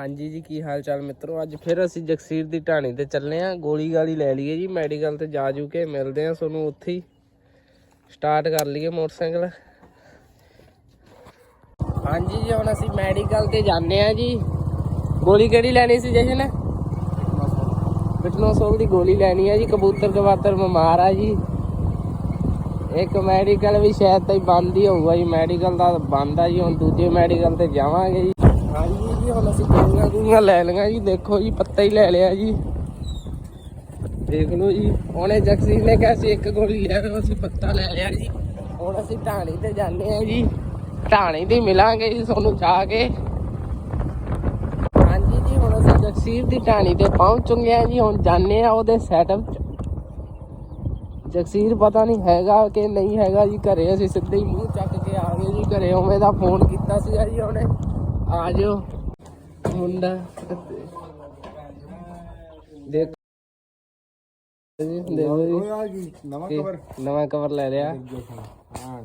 ਹਾਂਜੀ ਜੀ, ਕੀ ਹਾਲ ਚਾਲ ਮਿੱਤਰੋ? ਅੱਜ ਫਿਰ ਅਸੀਂ ਜਗਸੀਰ ਦੀ ਢਾਣੀ ਤੇ ਚੱਲੇ ਆਂ। ਗੋਲੀ ਗਾਲੀ ਲੈ ਲਈਏ ਜੀ, ਮੈਡੀਕਲ ਤੇ ਜਾ ਜੂ ਕੇ ਮਿਲਦੇ ਆਂ ਤੁਹਾਨੂੰ ਉੱਥੇ ਹੀ। ਸਟਾਰਟ ਕਰ ਲਈਏ ਮੋਟਰਸਾਈਕਲ। ਹਾਂਜੀ ਜੀ, ਹੁਣ ਅਸੀਂ ਮੈਡੀਕਲ ਤੇ ਜਾਂਦੇ ਆਂ ਜੀ। ਗੋਲੀ ਕਿਹੜੀ ਲੈਣੀ ਸੀ ਜਸ਼ਨ? ਬਿਟਨੋਸੋਲ ਦੀ ਗੋਲੀ ਲੈਣੀ ਆ ਜੀ, ਕਬੂਤਰ ਕਬਾਤਰ ਬਿਮਾਰ ਆ ਜੀ। ਇੱਕ ਮੈਡੀਕਲ ਵੀ ਸ਼ਾਇਦ ਤਾਂ ਬੰਦ ਹੀ ਹੋਊਗਾ ਜੀ, ਮੈਡੀਕਲ ਦਾ ਬੰਦ ਆ ਜੀ, ਹੁਣ ਦੂਜੇ ਮੈਡੀਕਲ ਤੇ ਜਾਵਾਂਗੇ ਜੀ। ਜੀ ਹੁਣ ਅਸੀਂ ਗੋਲੀਆਂ ਗੋਲੀਆਂ ਲੈ ਲਈਆਂ ਜੀ, ਦੇਖੋ ਜੀ, ਪੱਤਾ ਹੀ ਲੈ ਲਿਆ ਜੀ। ਦੇਖ ਲਓ ਜੀ ਉਹਨੇ ਜਗਸੀਰ ਨੇ ਕਿਹਾ ਸੀ ਇੱਕ ਗੋਲੀ ਲੈ ਲਓ, ਅਸੀਂ ਪੱਤਾ ਲੈ ਲਿਆ ਜੀ। ਹੁਣ ਅਸੀਂ ਢਾਣੀ ਤੇ ਜਾਂਦੇ ਆ ਜੀ। ਢਾਣੀ ਤੇ ਮਿਲਾਂਗੇ ਜੀ ਤੁਹਾਨੂੰ ਜਾ ਕੇ। ਹਾਂਜੀ ਜੀ, ਹੁਣ ਅਸੀਂ ਜਗਸੀਰ ਦੀ ਢਾਣੀ ਤੇ ਪਹੁੰਚ ਚੁੱਕੇ ਆ ਜੀ, ਹੁਣ ਜਾਂਦੇ ਆ ਉਹਦੇ ਸੈਟਅਪ ਜਗਸੀਰ ਪਤਾ ਨਹੀਂ ਹੈਗਾ ਕਿ ਨਹੀਂ ਹੈਗਾ ਜੀ, ਘਰੇ ਅਸੀਂ ਸਿੱਧੇ ਹੀ ਮੂੰਹ ਚੱਕ ਕੇ ਆ ਗਏ ਜੀ, ਘਰੇ ਉਵੇਂ ਦਾ ਫੋਨ ਕੀਤਾ ਸੀਗਾ ਜੀ ਉਹਨੇ। ਆ ਜਾਓ। ਮੁੰਡਾ ਦੇਖ। ਦੇਖੋ ਜੀ ਆ ਗਈ ਨਵਾਂ ਕੀ- ਕਵਰ। ਨਵਾਂ ਕਵਰ ਲੈ ਲਿਆ। ਹਾਂ।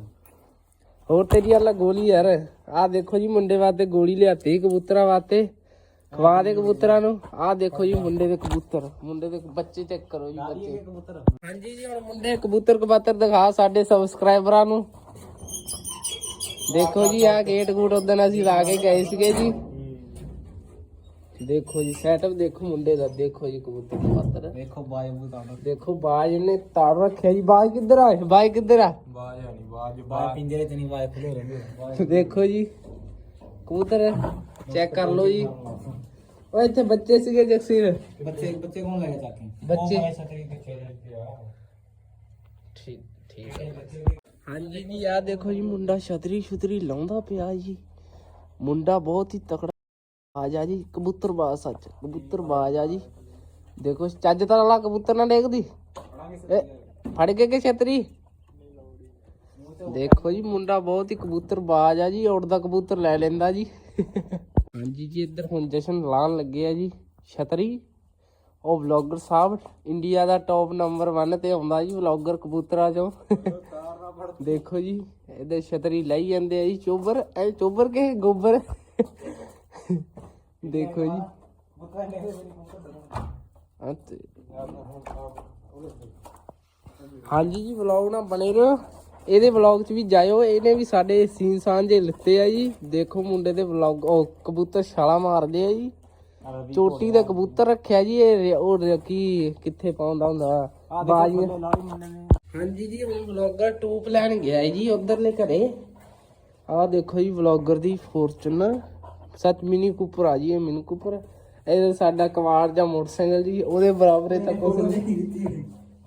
ਹੋਰ ਤੇਰੀ ਵਾਲਾ ਗੋਲੀ ਯਾਰ ਆਹ ਦੇਖੋ ਜੀ ਮੁੰਡੇ ਵਾਸਤੇ ਗੋਲੀ ਲਿਆਤੀ ਕਬੂਤਰਾਂ ਵਾਸਤੇ। ਖਵਾ ਦੇ ਕਬੂਤਰਾਂ ਨੂੰ। ਆਹ ਦੇਖੋ ਜੀ ਮੁੰਡੇ ਦੇ ਕਬੂਤਰ ਮੁੰਡੇ ਦੇ ਬੱਚੇ ਚੈੱਕ ਕਰੋ ਜੀ ਬੱਚੇ। ਹਾਂਜੀ ਜੀ ਹੁਣ ਮੁੰਡੇ ਕਬੂਤਰ ਕਬਾਤਰ ਦਿਖਾ ਸਾਡੇ ਸਬਸਕ੍ਰਾਈਬਰਾਂ ਨੂੰ। ਦੇਖੋ ਜੀ ਆਹ ਗੇਟ ਗੂਟ ਉਦੋਂ ਅਸੀਂ ਲਾ ਕੇ ਗਏ ਸੀਗੇ ਜੀ। ਦੇਖੋ ਜੀ ਸੈਟਅਪ ਦੇਖੋ ਮੁੰਡੇ ਦਾ ਦੇਖੋ ਜੀ ਕਬੂਤਰ ਕਬਾਤਰ ਦੇਖੋ ਬਾਜ ਬੁਤਾਉਣਾ ਦੇਖੋ ਬਾਜ ਨੇ ਤਾਰ ਰੱਖਿਆ ਜੀ। ਬਾਜ ਕਿੱਧਰ ਆ? ਬਾਜ ਕਿੱਧਰ ਆ? ਬਾਜ ਨਹੀਂ ਬਾਜ ਬਾਜ ਪਿੰਜਰੇ ਚ ਨਹੀਂ ਬਾਜ ਖੁੱਲੇ ਰਹਿੰਦੇ ਦੇਖੋ ਜੀ ਕਬੂਤਰ ਚੈੱਕ ਕਰ ਲਓ ਜੀ। ਓਏ ਇੱਥੇ ਬੱਚੇ ਸੀਗੇ ਜਗਸੀਰ ਬੱਚੇ ਬੱਚੇ ਕੌਣ ਲੈ ਕੇ ਚੱਕੇ ਬੱਚੇ। ਠੀਕ ਠੀਕ। ਹੈ ਹਾਂਜੀ ਜੀ ਆ ਦੇਖੋ ਜੀ ਮੁੰਡਾ ਛਤਰੀ ਛਤਰੀ ਲਾਉਂਦਾ ਪਿਆ ਜੀ। ਮੁੰਡਾ ਬਹੁਤ ਹੀ ਤਕੜਾ ਆ ਜਾ ਜੀ ਕਬੂਤਰਬਾਜ਼ ਸੱਚ ਕਬੂਤਰਬਾਜ਼ ਆ ਜੀ। ਦੇਖੋ, ਚੱਜ ਤਾਂ ਵਾਲਾ ਕਬੂਤਰ ਨਾ ਡੇਗਦੀ ਫੜ ਕੇ ਕਿ ਛਤਰੀ? ਦੇਖੋ ਜੀ, ਮੁੰਡਾ ਬਹੁਤ ਹੀ ਕਬੂਤਰਬਾਜ਼ ਆ ਜੀ, ਉੜਦਾ ਕਬੂਤਰ ਲੈ ਲੈਂਦਾ ਜੀ। ਹਾਂਜੀ ਜੀ, ਇੱਧਰ ਹੁਣ ਜਸ਼ਨ ਲਾਣ ਲੱਗੇ ਆ ਜੀ, ਛਤਰੀ। ਉਹ ਵਲੌਗਰ ਸਾਹਿਬ, ਇੰਡੀਆ ਦਾ ਟੌਪ ਨੰਬਰ 1 ਤੇ ਆਉਂਦਾ ਜੀ ਵਲੌਗਰ ਕਬੂਤਰਾਂ ਚੋਂ। ਦੇਖੋ ਜੀ, ਇਹਦੇ ਛਤਰੀ ਲਈ ਜਾਂਦੇ ਆ ਜੀ, ਚੋਬਰ, ਐ ਚੋਬਰ ਕੇ ਗੋਬਰ? ਦੇਖੋ ਜੀ। ਹਾਂਜੀ ਜੀ ਵਲੌਗ ਨਾਲ ਬਣੇ ਰਹੋ। ਇਹਦੇ ਵਲੌਗ 'ਚ ਵੀ ਜਾਇਓ। ਇਹਨੇ ਵੀ ਸਾਡੇ ਸੀਨ ਸਾਂਝੇ ਲਿੱਤੇ ਆ ਜੀ। ਦੇਖੋ ਮੁੰਡੇ ਦੇ ਵਲੌਗ ਉਹ ਕਬੂਤਰ ਛਾਲਾ ਮਾਰਦੇ ਆ ਜੀ। ਚੋਟੀ ਦਾ ਕਬੂਤਰ ਰੱਖਿਆ ਜੀ। ਇਹ ਉਹ ਕੀ ਕਿੱਥੇ ਪਾਉਂਦਾ ਹੁੰਦਾ? ਬਾਜੀਆਂ ਹਾਂਜੀ ਜੀ ਹੁਣ ਵਲੌਗਰ ਟੂਪ ਲੈਣ ਗਿਆ ਹੈ ਜੀ ਉਧਰਲੇ ਘਰੇ। ਆਹ ਦੇਖੋ ਜੀ ਵਲੌਗਰ ਦੀ ਫੋਰਚੂਨਰ ਸੱਚ ਮਿਨੀ ਕੂਪਰ ਆ ਜੀ ਇਹ ਮਿਨੀ ਕੂਪਰ ਇਹ ਸਾਡਾ ਕਵਾੜ ਜਾਂ ਮੋਟਰਸਾਈਕਲ ਜੀ ਉਹਦੇ ਬਰਾਬਰ ਤਾਂ ਕੁਝ ਨਹੀਂ।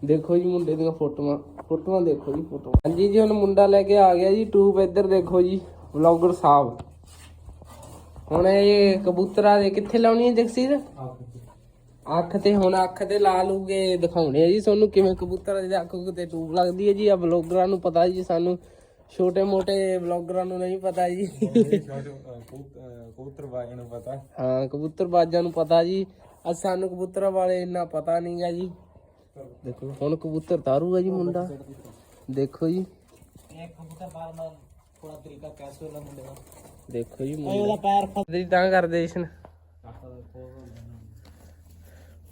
ਦੇਖੋ ਜੀ ਮੁੰਡੇ ਦੀਆਂ ਫੋਟੋਆਂ ਫੋਟੋਆਂ ਦੇਖੋ ਜੀ ਫੋਟੋ ਹਾਂਜੀ ਜੀ ਹੁਣ ਮੁੰਡਾ ਲੈ ਕੇ ਆ ਗਿਆ ਜੀ ਟੂਬ ਇੱਧਰ ਦੇਖੋ ਜੀ ਵਲੌਗਰ ਸਾਹਿਬ। ਹੁਣ ਇਹ ਕਬੂਤਰਾਂ ਦੇ ਕਿੱਥੇ ਲਾਉਣੀ ਹੈ ਜਗਸੀਰ? ਅੱਖ ਤੇ ਹੁਣ ਅੱਖ ਤੇ ਲਾ ਲੂਗੇ ਦਿਖਾਉਣੇ ਆ ਜੀ ਤੁਹਾਨੂੰ ਕਿਵੇਂ ਕਬੂਤਰਾਂ ਦੇ ਅੱਖ ਤੇ ਟੂਬ ਲੱਗਦੀ ਹੈ ਜੀ ਆ ਬਲੌਗਰਾਂ ਨੂੰ ਪਤਾ ਜੀ ਸਾਨੂੰ ਛੋਟੇ ਮੋਟੇ ਬਲੌਗਰਾਂ ਨੂੰ ਨਹੀਂ ਪਤਾ ਜੀ। ਕਬੂਤਰ ਬਾਜ ਨੂੰ ਪਤਾ। ਹਾਂ ਕਬੂਤਰਬਾਜ਼ਾਂ ਨੂੰ ਪਤਾ ਜੀ। ਅ ਸਾਨੂੰ ਕਬੂਤਰਾਂ ਵਾਲੇ ਇੰਨਾ ਪਤਾ ਨਹੀਂਗਾ ਜੀ। ਦੇਖੋ ਹੁਣ ਕਬੂਤਰ ਤਾਰੂਗਾ ਜੀ ਮੁੰਡਾ। ਦੇਖੋ ਜੀ। ਇਹ ਕਬੂਤਰ ਬਾਰ ਨਾਲ ਥੋੜਾ ਤਰੀਕਾ ਕੈਸੇ ਹੋਣਾ ਮੁੰਡੇ ਦਾ ਦੇਖੋ ਜੀ ਉਹਦਾ ਮੁੰਡਾ ਪੈਰ ਦੀ ਤਾਂ ਕਰਦੇ ਜਸ਼ਨ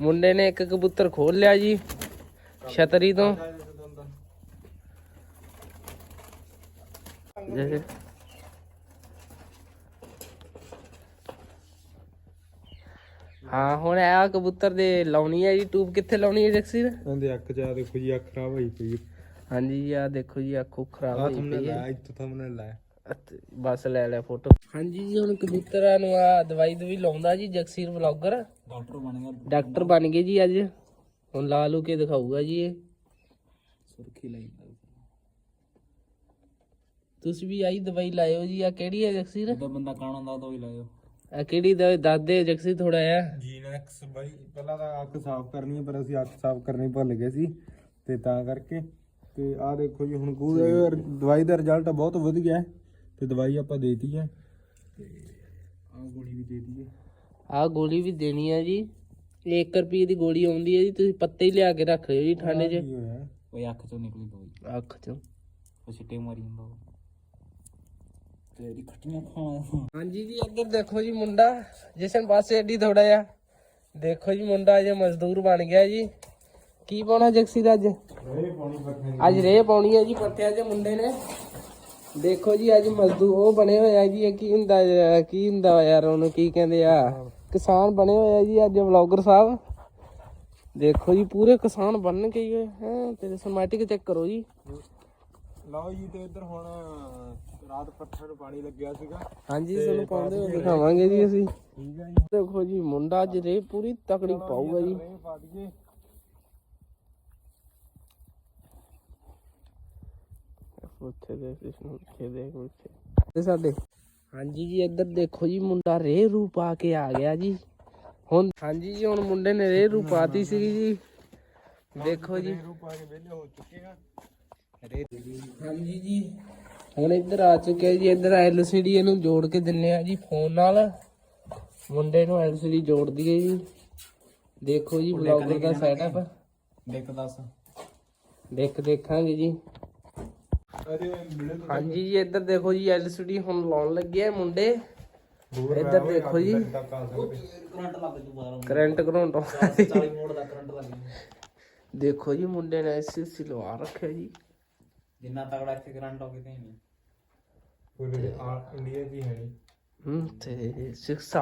ਮੁੰਡੇ ਨੇ ਇੱਕ ਕਬੂਤਰ ਖੋਲ ਲਿਆ ਜੀ ਛਤਰੀ ਤੋਂ। ਜੇ- ਹਾਂ ਹੁਣ ਆ ਕਬੂਤਰ ਦੇ ਲਾਉਣੀ ਹੈ ਜੀ ਟੂਬ ਕਿੱਥੇ ਲਾਉਣੀ ਹੈ ਜਕਸੀਰ ਇਹਦੇ ਅੱਖ ਚ ਆ ਦੇਖੋ ਜੀ ਅੱਖ ਖਰਾਬ ਹੋਈ ਪਈ ਹਾਂਜੀ ਜੀ ਆ ਦੇਖੋ ਜੀ ਅੱਖੋਂ ਖਰਾਬ ਹੋਈ ਪਈ ਹੈ ਇੱਥੇ ਥੰਬਨੇਲ ਲਾਇਆ ਅਤੇ ਬਸ ਲੈ ਲੈ ਫੋਟੋ ਹਾਂਜੀ ਜੀ ਹੁਣ ਕਬੂਤਰਾਂ ਨੂੰ ਆ ਦਵਾਈ ਦਵਾਈ ਲਾਉਂਦਾ ਜੀ ਜਗਸੀਰ ਵਲੌਗਰ। ਡਾਕਟਰ ਬਣ ਗਿਆ ਡਾਕਟਰ ਬਣ ਗਏ ਜੀ ਅੱਜ। ਹੁਣ ਲਾ ਲੂ ਕੇ ਦਿਖਾਊਗਾ ਜੀ ਇਹ। ਸੁਰਖੀ ਲਈ। ਤੁਸੀਂ ਵੀ ਆਈ ਦਵਾਈ ਲਾਇਓ ਜੀ ਆ ਕਿਹੜੀ ਹੈ ਜਗਸੀਰ? ਜਦੋਂ ਬੰਦਾ ਕਾਣਾ ਹੁੰਦਾ ਤਾਂ ਹੀ ਲਾਇਓ? ਆ ਕਿਹੜੀ ਦਵਾਈ? ਦੱਸ ਦੇ ਜਗਸੀਰ ਥੋੜਾ ਆ ਜੀਨੈਕਸ ਬਾਈ ਪਹਿਲਾਂ ਤਾਂ ਅੱਖ ਸਾਫ਼ ਕਰਨੀ ਹੈ ਪਰ ਅਸੀਂ ਅੱਖ ਸਾਫ਼ ਕਰਨੀ ਭੁੱਲ ਗਏ ਸੀ ਤੇ ਤਾਂ ਕਰਕੇ। ਤੇ ਆਹ ਦੇਖੋ ਜੀ ਹੁਣ ਕੂ ਇਹ ਦਵਾਈ ਦਾ ਰਿਜ਼ਲਟ ਬਹੁਤ ਵਧੀਆ ਹੈ ਤੇ ਦਵਾਈ ਆਪਾਂ ਦੇਤੀ ਹੈ। ਤੇ ਆਹ ਗੋਲੀ ਵੀ ਦੇ ਦਈਏ ਆ ਗੋਲੀ ਵੀ ਦੇਣੀ ਹੈ ਜੀ। ਇਹ 1 ਰੁਪਏ ਦੀ ਗੋਲੀ ਆਉਂਦੀ ਹੈ ਜੀ ਤੁਸੀਂ ਪੱਤੇ ਹੀ ਲਿਆ ਕੇ ਰੱਖ ਲਿਓ ਜੀ ਠੰਡੇ 'ਚ। ਕੀ ਹੋਇਆ? ਅੱਖ ਚੋਂ ਨਿਕਲੀ ਦਵਾਈ। ਅੱਖ 'ਚੋਂ। ਉਹ ਛਿੱਟੇ ਮਾਰੀ ਜਾਂਦਾ ਉਹ। ਤੇਰੀ ਖੱਟੀਆਂ ਖਾਵਾਂ। ਹਾਂਜੀ ਜੀ, ਇੱਧਰ ਦੇਖੋ ਜੀ ਮੁੰਡਾ, ਜਸ਼ਨ ਪਾਸੇ ਅੱਡੀ ਥੋੜਾ ਜਿਹਾ। ਦੇਖੋ ਜੀ ਮੁੰਡਾ ਅਜੇ ਮਜ਼ਦੂਰ ਬਣ ਗਿਆ ਜੀ। ਕੀ ਪਾਉਣਾ ਜਗਸੀ ਦਾ ਅੱਜ? ਰੇ ਪਾਣੀ ਪੱਠੇ ਅੱਜ ਰੇ ਪਾਉਣੀ ਹੈ ਜੀ ਪੱਠਿਆਂ 'ਚ ਮੁੰਡੇ ਨੇ। ਦੇਖੋ ਜੀ, ਅੱਜ ਮਜ਼ਦੂਰ ਉਹ ਬਣੇ ਹੋਏ ਜੀ, ਇਹ ਕੀ ਹੁੰਦਾ ਕੀ ਹੁੰਦਾ ਯਾਰ, ਉਹਨੂੰ ਕੀ ਕਹਿੰਦੇ ਆ? ਕਿਸਾਨ ਬਣੇ ਹੋਏ ਜੀ, ਅੱਜ ਵਲੌਗਰ ਸਾਹਿਬ। ਦੇਖੋ ਜੀ, ਪੂਰੇ ਕਿਸਾਨ ਬਣ ਕੇ ਹੀ ਹੈ ਤੇ ਸਮਾਟਿਕ ਚੈੱਕ ਕਰੋ ਜੀ। ਲਓ ਜੀ ਤੇ ਇੱਧਰ ਹੁਣ ਰਾਤ ਪੱਠੇ ਨੂੰ ਪਾਣੀ ਲੱਗਿਆ ਸੀਗਾ। ਹਾਂਜੀ ਤੁਹਾਨੂੰ ਪਾਉਂਦੇ ਹੋਏ ਦਿਖਾਵਾਂਗੇ ਜੀ ਅਸੀਂ। ਠੀਕ ਹੈ ਜੀ। ਦੇਖੋ ਜੀ ਮੁੰਡਾ ਅੱਜ ਰੇ ਪੂਰੀ ਤਕੜੀ ਪਾਊਗਾ ਜੀ। ਰੇ ਪਾ ਦਈਏ। ਉੱਥੇ ਦੇ ਕ੍ਰਿਸ਼ਨ ਉੱਥੇ ਤੇ ਸਾਡੇ ਹਾਂਜੀ ਜੀ ਇੱਧਰ ਦੇਖੋ ਜੀ ਮੁੰਡਾ ਰੇ ਰੂ ਪਾ ਕੇ ਆ ਗਿਆ ਜੀ। ਹੁਣ ਹਾਂਜੀ ਜੀ ਹੁਣ ਮੁੰਡੇ ਨੇ ਰੇ ਰੂ ਪਾਤੀ ਸੀਗੀ ਜੀ। ਦੇਖੋ ਜੀ। ਰੂ ਪਾ ਕੇ ਵਿਹਲੇ ਹੋ ਚੁੱਕੇ ਆ। ਰੇ ਹਾਂਜੀ ਜੀ। ਹੁਣ ਇੱਧਰ ਆ ਚੁੱਕਿਆ ਜੀ ਇੱਧਰ ਐਲਸੀਡੀ ਇਹਨੂੰ ਜੋੜ ਕੇ ਦਿੰਨੇ ਆ ਜੀ ਫੋਨ ਨਾਲ। ਮੁੰਡੇ ਨੂੰ ਐਲਸੀਡੀ ਜੋੜ ਦਈਏ ਜੀ। ਦੇਖੋ ਜੀ ਬਲੌਗਰ ਦਾ ਸੈਟਅਪ ਦੇਖ ਦੱਸ। ਦੇਖ ਦੇਖਾਂਗੇ ਜੀ। ਅਰੇ ਹਾਂਜੀ ਜੀ ਇੱਧਰ ਦੇਖੋ ਜੀ ਐਲਸੀਡੀ ਹੁਣ ਲਾਉਣ ਲੱਗੇ ਆ ਮੁੰਡੇ। ਇੱਧਰ ਦੇਖੋ ਜੀ। ਕਰੰਟ ਲੱਗ ਜੂ ਬਾਹਰੋਂ। ਕਰੰਟ ਕਰੰਟ 40 ਮੋੜ ਦਾ ਕਰੰਟ ਲੱਗ ਜੂ। ਦੇਖੋ ਜੀ ਮੁੰਡੇ ਨੇ ਐਸਐਸਸੀ ਲਵਾ ਰੱਖਿਆ ਜੀ। ਜਿੰਨਾ ਤਗੜਾ ਇੱਥੇ ਕਰੰਟ ਹੋ ਕਿਤੇ ਨਹੀਂ। ਪੂਰੇ ਇੰਡੀਆ ਦੀ ਹੈ ਨਹੀਂ। ਹੂੰ ਤੇ ਸਿੱਖਾ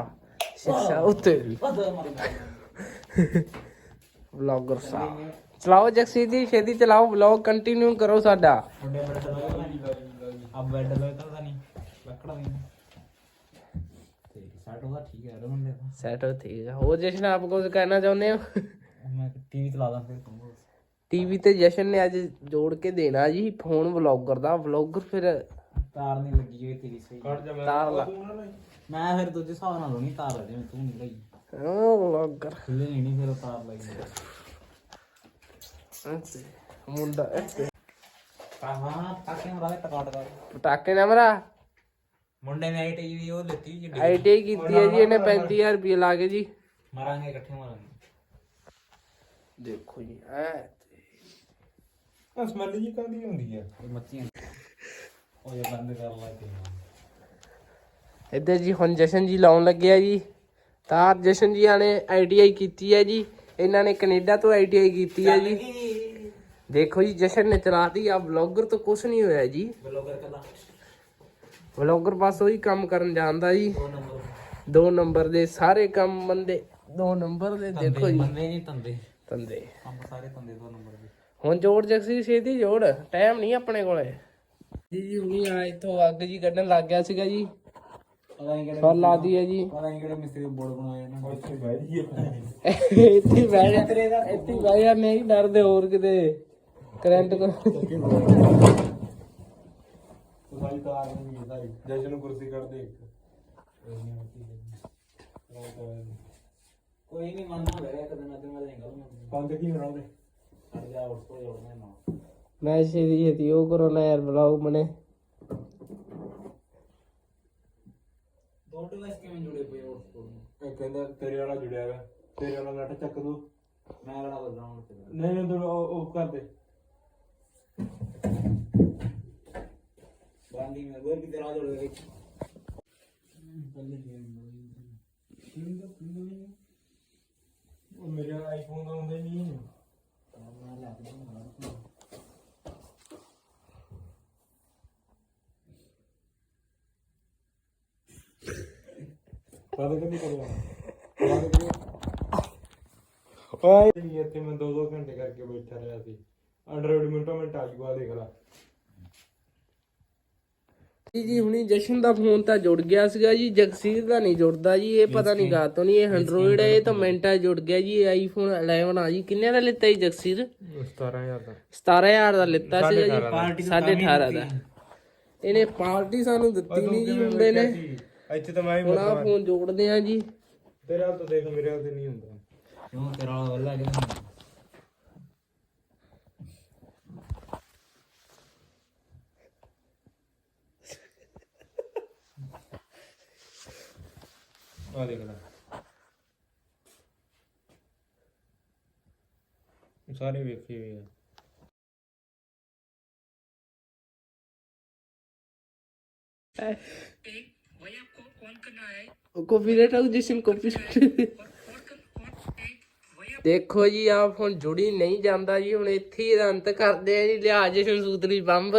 ਸਿੱਖਾ ਉੱਤੇ ਮਾਰੀ ਵਲੌਗਰ ਸਾਹਿਬ ਚਲਾਓ ਜਗਸੀਰ ਜੀ ਛੇਤੀ ਚਲਾਓ। ਵਲੌਗ ਕੰਟੀਨਿਊ ਕਰੋ ਸਾਡਾ। ਮੁੰਡੇ ਬੈੱਡ ਲੋਏ ਨਹੀਂ ਅਬ ਬੈੱਡ ਲੋਏ ਤਾਂ ਨਹੀਂ ਲੱਕੜਾ ਨਹੀਂ। ਤੇ ਠੀਕ ਹੈ ਮੁੰਡੇ ਦਾ। ਸੈਟ ਹੋ ਠੀਕ ਹੈ। ਹੋਰ ਜਸ਼ਨ ਆਪ ਕੁਝ ਕਹਿਣਾ ਚਾਹੁੰਦੇ ਹੋ? ਮੈਂ ਟੀਵੀ ਚਲਾ ਦਾਂ ਫਿਰ ਤੂੰ ਟੀਵੀ ਤੇ ਜਸ਼ਨ ਨੇ ਅੱਜ ਜੋੜ ਕੇ ਦੇਣਾ ਜੀ ਫੋਨ ਵਲੌਗਰ ਦਾ ਵਲੌਗਰ ਫਿਰ ਤਾਰ ਨਹੀਂ ਲੱਗੀ ਹੋਈ ਤੇਰੀ ਸਹੀ। ਕੱਟ ਜਾ ਮੈਂ। ਤਾਰ ਲਾ। ਮੈਂ ਫਿਰ ਦੂਜੇ ਹਿਸਾਬ ਨਾਲ ਲਾਉਣੀ ਤਾਰ ਜਿਵੇਂ ਤੂੰ ਨਹੀਂ ਲਈ। ਹਾਂ ਵਲੌਗਰ ਖੁੱਲੇ ਨਹੀਂ ਨਹੀਂ ਫਿਰ ਤਾਰ ਲੱਗੀ ਮੁੰਡਾ ਹਾਂ ਤਾਕੇ ਮਰਾ ਦੇ ਟਕਾਟ ਕਰ ਪਟਾਕੇ ਨਾ ਮਰਾ। ਮੁੰਡੇ ਨੇ ਆਈਟੀ ਦੀ ਉਹ ਲੈਤੀ ਜੀ ਆਈਟੀ ਕੀਤੀ ਹੈ ਜੀ ਇਹਨੇ 35000 ਰੁਪਏ ਲਾ ਕੇ ਜੀ। ਮਾਰਾਂਗੇ ਇਕੱਠੇ ਮਾਰਾਂਗੇ। ਦੇਖੋ ਜੀ ਐ ਆ ਸਮੈਲ ਜੀ ਕਾਦੀ ਹੁੰਦੀ ਹੈ ਇਹ ਮੱਛੀਆਂ ਉਹ ਇਹ ਬੰਦ ਕਰ ਲਾ ਕੇ ਇੱਧਰ ਜੀ ਹੁਣ ਜਸ਼ਨ ਜੀ ਲਾਉਣ ਲੱਗਿਆ ਜੀ। ਤਾਂ ਜਸ਼ਨ ਜੀ ਨੇ ਆਈਟੀਆਈ ਕੀਤੀ ਹੈ ਜੀ। ਇਹਨਾਂ ਨੇ ਕੈਨੇਡਾ ਤੋਂ ਆਈਟੀਆਈ ਕੀਤੀ ਹੈ ਜੀ। ਦੇਖੋ ਜੀ ਜਸ਼ਨ ਨੇ ਚਲਾਤੀ ਆ ਵਲੌਗਰ ਤੋਂ ਕੁਝ ਨਹੀਂ ਹੋਇਆ ਜੀ। ਬਲੌਗਰ ਕਦਾ ਵਲੌਗਰ ਬਸ ਉਹੀ ਕੰਮ ਕਰਨ ਜਾਣਦਾ ਜੀ। ਨੰਬਰ। ਦੋ ਨੰਬਰ ਦੇ ਸਾਰੇ ਕੰਮ ਬੰਦੇ ਦੋ ਨੰਬਰ ਦੇ ਦੇਖੋ ਜੀ। ਬੰਦੇ ਨਹੀਂ ਤੰਦੇ। ਤੰਦੇ। ਕੰਮ ਸਾਰੇ ਤੰਦੇ ਦੋ ਨੰਬਰ ਦੇ। ਹੁਣ ਜੋੜ ਜਗਸੀ ਛੇਤੀ ਜੋੜ ਟਾਈਮ ਨਹੀਂ ਆਪਣੇ ਕੋਲੇ। ਜੀ ਜੀ ਹੁਣੀ ਆ ਇੱਥੋਂ ਅੱਗ ਜੀ ਕੱਢਣ ਲੱਗ ਗਿਆ ਸੀਗਾ ਜੀ। ਪਤਾ ਨਹੀਂ ਕਿਹੜੇ ਫਲ ਲਾਦੀ ਹੈ ਜੀ। ਪਤਾ ਨਹੀਂ ਕਿਹੜੇ ਮਿਸਤਰੀ ਬੋਰਡ ਬਣਾਏ ਇਹਨਾਂ ਨੇ। ਉੱਥੇ ਬਹਿ ਜੀ ਇੱਥੇ ਬਹਿ ਜਾ ਇੱਥੇ ਹੀ ਬਹਿ ਜਾ ਨਹੀਂ ਡਰਦੇ ਹੋਰ ਕਿਤੇ। ਕਰੰਟ ਕੋ ਸਾਰੀ ਤਾਰ ਨਹੀਂ ਹੈ ਸਾਰੀ। ਜੈਸੇ ਨੂੰ ਕੁਰਸੀ ਕੱਢ ਦੇ ਇੱਕ। ਕੋਈ ਨਹੀਂ ਮੰਨਦਾ ਹੋਇਆ ਇੱਕ ਦਿਨ ਅੱਜ ਮੈਂ ਜਾਏਗਾ ਬੰਦ ਕੀ ਹੋਣਾ ਉਹਦੇ? ਛੱਡ ਜਾ ਉਸ ਤੋਂ ਜੋੜਨਾ ਨਾ ਮੈਂ ਛੇਤੀ ਛੇਤੀ ਉਹ ਕਰੋ ਨਾ ਯਾਰ ਬਲੌਗ ਬਣੇ ਦੋ ਡਿਵਾਈਸ ਕਿਵੇਂ ਜੁੜੇ ਪਏ ਉਸ ਕੋਲ? ਇਹ ਕਹਿੰਦਾ ਤੇਰੇ ਵਾਲਾ ਜੁੜਿਆ ਹੋਇਆ ਤੇਰੇ ਵਾਲਾ ਨੱਟ ਚੱਕ ਦੋ। ਮੈਂ ਕਿਹੜਾ ਬਦਲਾਉਣ ਤੇ ਨਹੀਂ ਨਹੀਂ ਤੂੰ ਉਹ ਉਹ ਕਰ ਦੇ। ਬਾਂਦੀ ਮੈਂ ਗੋਲ ਵੀ ਤੇਰਾ ਜੋੜ ਗਈ ਪਹਿਲੇ ਉਹ ਮੇਰੇ ਆਈਫੋਨ ਦਾ ਹੁੰਦਾ ਹੀ ਨਹੀਂ। ਪਤਾ ਕਿੰਨੀ ਕਰਵਾ? ਓਏ ਇੱਥੇ ਮੈਂ 2-2 ਘੰਟੇ ਕਰਕੇ ਬੈਠਾ ਰਿਹਾ ਸੀ। ਅੰਡਰਵਰਡ ਮਿੰਟੋ ਮਿੰਟ ਆ ਜੂਗਾ, ਦੇਖ ਲਾ। ਜੀ ਜੀ ਹੁਣੀ ਜਸ਼ਨ ਦਾ ਫੋਨ ਤਾਂ ਜੁੜ ਗਿਆ ਸੀਗਾ ਜੀ ਜਗਸੀਰ ਦਾ ਨਹੀਂ ਜੁੜਦਾ ਜੀ ਇਹ ਪਤਾ ਨਹੀਂ ਗਾ ਤੋਂ ਨਹੀਂ ਇਹ ਐਂਡਰੋਇਡ ਹੈ ਇਹ ਤਾਂ ਮਿੰਟਾਂ 'ਚ ਜੁੜ ਗਿਆ ਜੀ ਇਹ ਆਈਫੋਨ 11 ਆ ਜੀ। ਕਿੰਨੇ ਦਾ ਲਿੱਤਾ ਜੀ ਜਗਸੀਰ? 17000 ਦਾ। 17000 ਦਾ ਲਿੱਤਾ ਸੀਗਾ ਜੀ। 18.5 ਦਾ। ਇਹਨੇ ਪਾਰਟੀ ਸਾਨੂੰ ਦਿੱਤੀ ਨਹੀਂ ਜੀ ਮੁੰਡੇ ਨੇ। ਇੱਥੇ ਤਾਂ ਮੈਂ ਹੀ ਹੁਣ ਆ ਫੋਨ ਜੋੜਦੇ ਆ ਜੀ। ਤੇਰੇ ਤੋਂ ਦੇਖ ਮੇਰੇ ਤੇ ਨਹੀਂ ਹੁੰਦਾ। ਕਿਉਂ? ਤੇਰਾ ਵਾਲਾ ਵੱਲਾ ਕਿ ਆ ਦੇਖ ਲੈ। ਸਾਰੇ ਵੇਖੇ ਹੋਏ ਆ। कॉपीराइट आउट ਦੇਖੋ ਜੀ ਆ ਹੁਣ ਜੁੜੀ ਨਹੀਂ ਜਾਂਦਾ ਜੀ, ਹੁਣ ਇੱਥੇ ਹੀ ਅੰਤ ਕਰਦੇ ਆ ਜੀ, ਲਿਆ ਜਿਸਮ ਸੂਤਰੀ ਬੰਬ।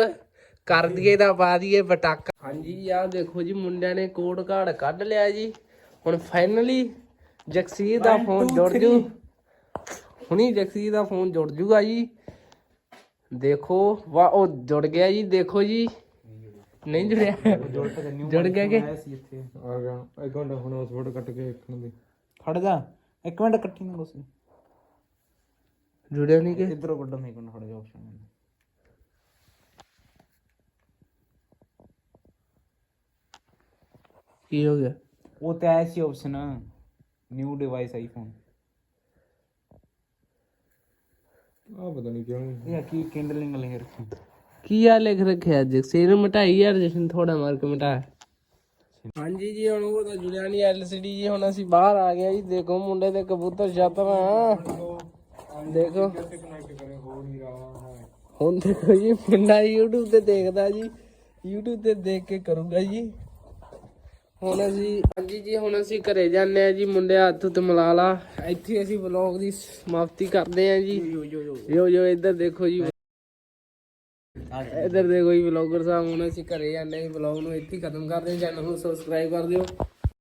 ਕਰ ਦਈਏ ਤਾਂ ਪਾ ਦਈਏ ਪਟਾਕਾ। ਹਾਂਜੀ ਆ ਦੇਖੋ ਜੀ, ਮੁੰਡਿਆਂ ਨੇ ਕੋਡ ਕਾਰਡ ਕੱਢ ਲਿਆ ਜੀ। ਹੁਣ ਫਾਈਨਲੀ ਜਗਸੀਰ ਦਾ ਫੋਨ ਜੁੜ ਜੂ। ਹੁਣੀ ਜਗਸੀਰ ਦਾ ਫੋਨ ਜੁੜ ਜੂਗਾ ਜੀ। ਦੇਖੋ ਵਾ ਉਹ ਜੁੜ ਗਿਆ ਜੀ ਦੇਖੋ ਜੀ। ਨਹੀਂ ਜੁੜਿਆ। ਜੁੜ ਗਿਆ ਕਿ? ਸੀ ਇੱਥੇ ਆ ਗਿਆ। ਇੱਕ ਮਿੰਟ ਹੁਣ ਉਸ ਫੋਟੋ ਕੱਟ ਕੇ ਦੇਖਣ ਦੇ। ਖੜ ਜਾ। ਇੱਕ ਮਿੰਟ ਇਕੱਠੀ ਨਾ ਬਸ। ਜੁੜਿਆ ਨਹੀਂ ਕਿ? ਇਧਰੋਂ ਕੱਢਣ ਨਹੀਂ ਕੋਣ ਖੜ ਜਾ ਆਪਸ਼ਨ ਕੀ ਹੋ ਗਿਆ? ਉਹ ਤੇ ਆਇਆ ਸੀ ਆਪਸ਼ਨ ਨਿਊ ਡਿਵਾਈਸ ਆਈਫੋਨ ਆ ਪਤਾ ਨਹੀਂ ਕਿਉਂ ਇਹ ਕੀ ਕਿੰਡਲਿੰਗ ਲੈ ਰੱਖੀ ਕੀ ਆ ਲਿਖ ਰੱਖਿਆ ਜਗਸੀਰ ਮਟਾਈ ਯਾਰ ਜਸ਼ਨ ਥੋੜਾ ਮਾਰ ਕੇ ਮਟਾ ਹਾਂਜੀ ਜੀ ਹੁਣ ਉਹ ਤਾਂ ਜੁੜਿਆ ਨਹੀਂ ਐਲਸੀਡੀ ਜੀ ਹੁਣ ਅਸੀਂ ਬਾਹਰ ਆ ਗਏ ਜੀ ਦੇਖੋ ਮੁੰਡੇ ਦੇ ਕਬੂਤਰ ਛਤਰ ਆ ਦੇਖੋ ਕਨੈਕਟ ਕਰੇ ਹੋ ਨਹੀਂ ਰਹਾ ਹੈ ਹੁਣ ਦੇਖੋ ਜੀ ਮੁੰਡਾ YouTube ਤੇ ਦੇਖਦਾ ਜੀ YouTube ਤੇ ਦੇਖ ਕੇ ਕਰੂਗਾ ਜੀ ਹੁਣ ਅਸੀਂ ਹਾਂਜੀ ਜੀ ਹੁਣ ਅਸੀਂ ਘਰੇ ਜਾਂਦੇ ਆ ਜੀ ਮੁੰਡੇ ਹੱਥ ਉੱਤੇ ਮਿਲਾ ਲਾ। ਇੱਥੇ ਅਸੀਂ ਵਲੌਗ ਦੀ ਸਮਾਪਤੀ ਕਰਦੇ ਆ ਜੀ। ਜੋ ਜੋ ਇੱਧਰ ਦੇਖੋ ਜੀ। ਇੱਧਰ ਦੇਖੋ ਜੀ ਵਲੌਗਰ ਸਾਹਿਬ ਹੁਣ ਅਸੀਂ ਘਰੇ ਜਾਂਦੇ ਆ ਵਲੌਗ ਨੂੰ ਇੱਥੇ ਖਤਮ ਕਰਦੇ ਹਾਂ ਚੈਨਲ ਨੂੰ ਸਬਸਕ੍ਰਾਈਬ ਕਰ ਦਿਓ।